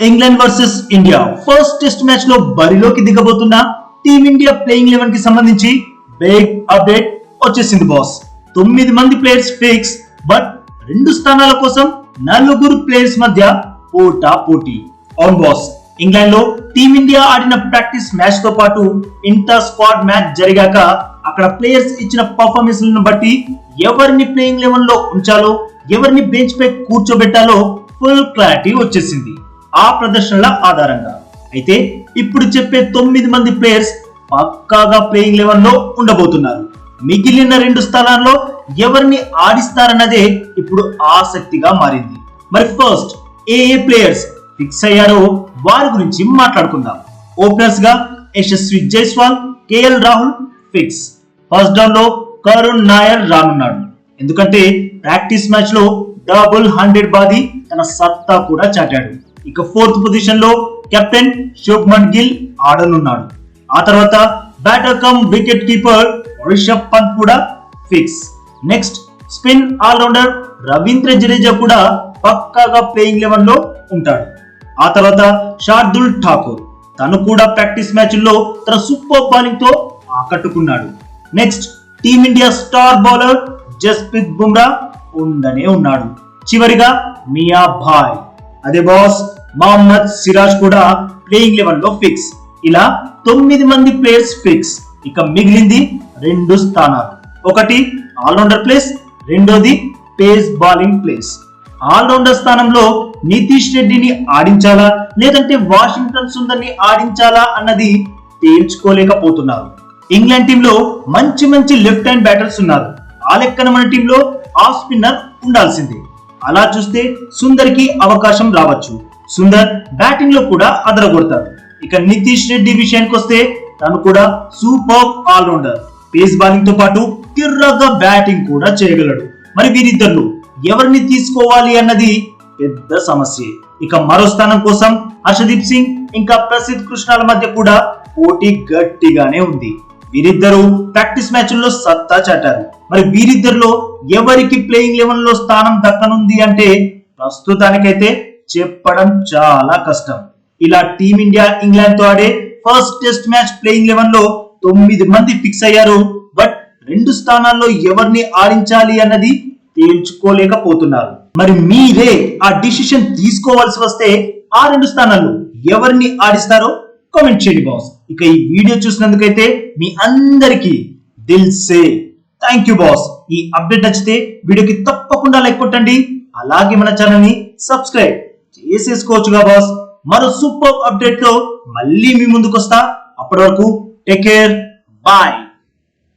England versus India first test మ్యాచ్లో బరిలోకి దిగబోతున్న team India playing లెవెన్కి సంబంధించి బిగ్ అప్డేట్ వచ్చేసింది బాస్ తొమ్మిది మంది ప్లేయర్స్ ఫిక్స్ బట్ రెండు స్థానాల కోసం నలుగురు ప్లేయర్స్ మధ్య పోటా పోటీ. అవును బాస్ ఇంగ్లాండ్లో టీమిండియా ఆడిన ప్రాక్టీస్ మ్యాచ్తో పాటు ఇంటర్ స్క్వాడ్ మ్యాచ్ జరిగాక అక్కడ ప్లేయర్స్ ఇచ్చిన పర్ఫార్మెన్స్లను బట్టి ఎవరిని ప్లేయింగ్ లెవెన్లో ఉంచాలో ఎవరిని బెంచ్ పై కూర్చోబెట్టాలో ఫుల్ క్లారిటీ వచ్చేసింది. ఆ ప్రదర్శనల ఆధారంగా. అయితే ఇప్పుడు చెప్పే తొమ్మిది మంది ప్లేయర్స్ పక్కాగా ప్లేయింగ్ లెవెన్లో ఉండబోతున్నారు. మిగిలిన రెండు స్థలాల్లో ఎవరిని ఆడిస్తారన్నదే ఇప్పుడు ఆసక్తిగా మారింది. మరి ఫస్ట్ ఏ ఏ ప్లేయర్స్ ఫిక్స్ అయ్యారో వారి గురించి మాట్లాడుకుందాం. ఓపెనర్స్గా Yashasvi Jaiswal KL Rahul fix. First డౌన్లో కరుణ్ నాయర్ రానున్నాడు. ఎందుకంటే ప్రాక్టీస్ మ్యాచ్లో డబుల్ హండ్రెడ్ బాది తన సత్తా కూడా చాటాడు. ఇక ఫోర్త్ పొజిషన్లో కెప్టెన్ శుభ్మన్ గిల్ ఆడనున్నాడు. ఆ తర్వాత batter come wicket keeper Rishabh Pant కూడా fix next spin allrounder Ravindra Jadeja కూడా పక్కాగా ప్లేయింగ్ లెవెన్లో ఉంటాడు. ఆ తర్వాత షార్దుల్ ఠాకూర్ తను కూడా ప్రాక్టీస్ మ్యాచ్ల్లో తన సూపర్ బౌలింగ్తో ఆకట్టుకున్నాడు. Next team India star bowler Jasprit Bumrah ఉండనే ఉన్నాడు. చివరిగా మియా భాయ్. అదే బాస్ మహమ్మద్ సిరాజ్ కూడా ప్లేయింగ్ లెవెన్లో ఫిక్స్ ఇలా తొమ్మిది మంది ప్లేయర్స్ ఫిక్స్ ఇక మిగిలింది రెండు స్థానాలు. ఒకటి ఆల్రౌండర్ ప్లేస్ రెండోది పేస్ బౌలింగ్ ప్లేస్ ఆల్రౌండర్ స్థానంలో నితీష్ రెడ్డిని ఆడించాలా? లేదంటే వాషింగ్టన్ సుందర్ని ఆడించాలా అన్నది తేల్చుకోలేకపోతున్నారు. ఇంగ్లాండ్ టీంలో మంచి మంచి లెఫ్ట్ హ్యాండ్ బ్యాటర్స్ ఉన్నారు. ఆ లెక్కన మన టీంలో ఆఫ్ స్పిన్నర్ ఉండాల్సిందే. అలా చూస్తే సుందర్కి అవకాశం రావచ్చు. సుందర్ బ్యాటింగ్లో కూడా అదరగొడతాడు. ఇక నితీష్ రెడ్డి విషయానికి వస్తే తను కూడా సూపర్ ఆల్రౌండర్. పేస్ బౌలింగ్తో పాటు కిర్రగా బ్యాటింగ్ కూడా చేయగలడు. మరి వీరిద్దరు ఎవరిని తీసుకోవాలి అన్నది పెద్ద సమస్య. ఇక మరో స్థానం కోసం హర్షదీప్ సింగ్ ఇంకా ప్రసిద్ధ్ కృష్ణాల మధ్య కూడా పోటీ గట్టిగానే ఉంది. వీరిద్దరూ ప్రాక్టీస్ మ్యాచ్ల్లో సత్తా చాటారు. మరి వీరిద్దరిలో ఎవరికి ప్లేయింగ్ లెవెన్లో స్థానం దక్కనుంది అంటే ప్రస్తుతానికైతే చెప్పడం చాలా కష్టం. ఇలా టీమిండియా ఇంగ్లాండ్తో ఆడే ఫస్ట్ టెస్ట్ మ్యాచ్ ప్లేయింగ్ లెవెన్లో తొమ్మిది మంది ఫిక్స్ అయ్యారు. బట్ రెండు స్థానాల్లో ఎవరిని ఆడించాలి అన్నది తేల్చుకోలేకపోతున్నారు. మరి మీరే ఆ డిసిషన్ తీసుకోవాల్సి వస్తే ఆ రెండు స్థానాల్లో ఎవరిని ఆడిస్తారో కామెంట్ చేయండి బాస్ ఇక ఈ వీడియో చూసినందుకైతే మీ అందరికీ దిల్ సే. థ్యాంక్ యూ బాస్ ఈ అప్డేట్ నచ్చితే వీడియోకి తప్పకుండా లైక్ కొట్టండి. అలాగే మన ఛానల్ని సబ్స్క్రైబ్ చేసేసుకోవచ్చుగా బాస్ మరో సూపర్ అప్డేట్తో మళ్ళీ మీ ముందుకు వస్తా అప్పటి వరకు టేక్ కేర్ బాయ్